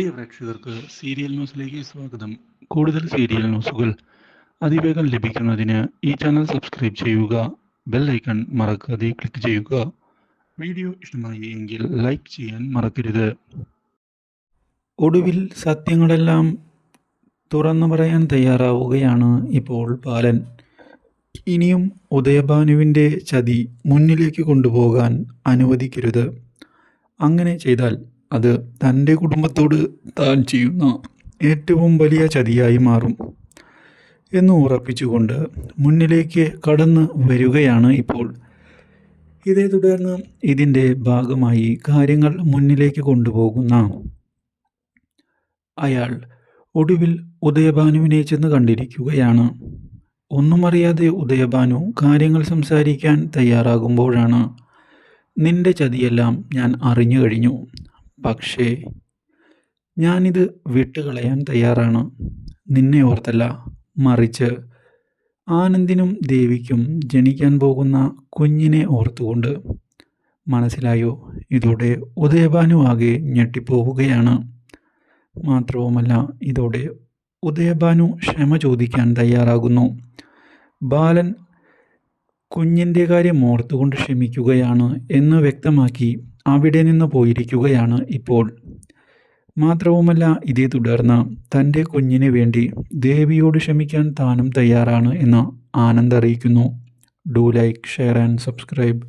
പ്രിയ പ്രേക്ഷകർക്ക് സീരിയൽ ന്യൂസിലേക്ക് സ്വാഗതം. കൂടുതൽ സീരിയൽ ന്യൂസുകൾ അതിവേഗം ലഭിക്കുന്നതിന് ഈ ചാനൽ സബ്സ്ക്രൈബ് ചെയ്യുക ബെൽ ഐക്കൺ മറക്കാതെ ക്ലിക്ക് ചെയ്യുക. വീഡിയോ ഇഷ്ടമായി എങ്കിൽ ലൈക്ക് ചെയ്യാൻ മറക്കരുത്. ഒടുവിൽ സത്യങ്ങളെല്ലാം തുറന്നു പറയാൻ തയ്യാറാവുകയാണ് ഇപ്പോൾ ബാലൻ. ഇനിയും ഉദയഭാനുവിന്റെ ചതി മുന്നിലേക്ക് കൊണ്ടുപോകാൻ അനുവദിക്കരുത്. അങ്ങനെ ചെയ്താൽ അത് തന്റെ കുടുംബത്തോട് താൻ ചെയ്യുന്ന ഏറ്റവും വലിയ ചതിയായി മാറും എന്ന് ഉറപ്പിച്ചുകൊണ്ട് മുന്നിലേക്ക് കടന്നു വരികയാണ് ഇപ്പോൾ. ഇതേ തുടർന്ന് ഇതിന്റെ ഭാഗമായി കാര്യങ്ങൾ മുന്നിലേക്ക് കൊണ്ടുപോകുന്ന അയാൾ ഒടുവിൽ ഉദയഭാനുവിനെ ചെന്ന് കണ്ടിരിക്കുകയാണ്. ഒന്നും അറിയാതെ ഉദയഭാനു കാര്യങ്ങൾ സംസാരിക്കാൻ തയ്യാറാകുമ്പോഴാണ് നിന്റെ ചതിയെല്ലാം ഞാൻ അറിഞ്ഞു കഴിഞ്ഞു. പക്ഷേ ഞാനിത് വിട്ടുകളയാൻ തയ്യാറാണ്. നിന്നെ ഓർത്തല്ല. മറിച്ച് ആനന്ദിനും ദേവിക്കും ജനിക്കാൻ പോകുന്ന കുഞ്ഞിനെ ഓർത്തുകൊണ്ട്. മനസ്സിലായോ? ഇതോടെ ഉദയഭാനു ആകെ ഞെട്ടിപ്പോവുകയാണ്. മാത്രവുമല്ല ഇതോടെ ഉദയഭാനു ക്ഷമ ചോദിക്കാൻ തയ്യാറാകുന്നു. ബാലൻ കുഞ്ഞിന്റെ കാര്യം ഓർത്തുകൊണ്ട് ക്ഷമിക്കുകയാണ് എന്ന് വ്യക്തമാക്കി അവിടെ നിന്ന് പോയിരിക്കുകയാണ് ഇപ്പോൾ. മാത്രവുമല്ല ഇതേ തുടർന്ന് തന്റെ കുഞ്ഞിന് വേണ്ടി ദേവിയോട് ക്ഷമിക്കാൻ താനും തയ്യാറാണ് എന്ന് ആനന്ദ് അറിയിക്കുന്നു. Do like share and subscribe.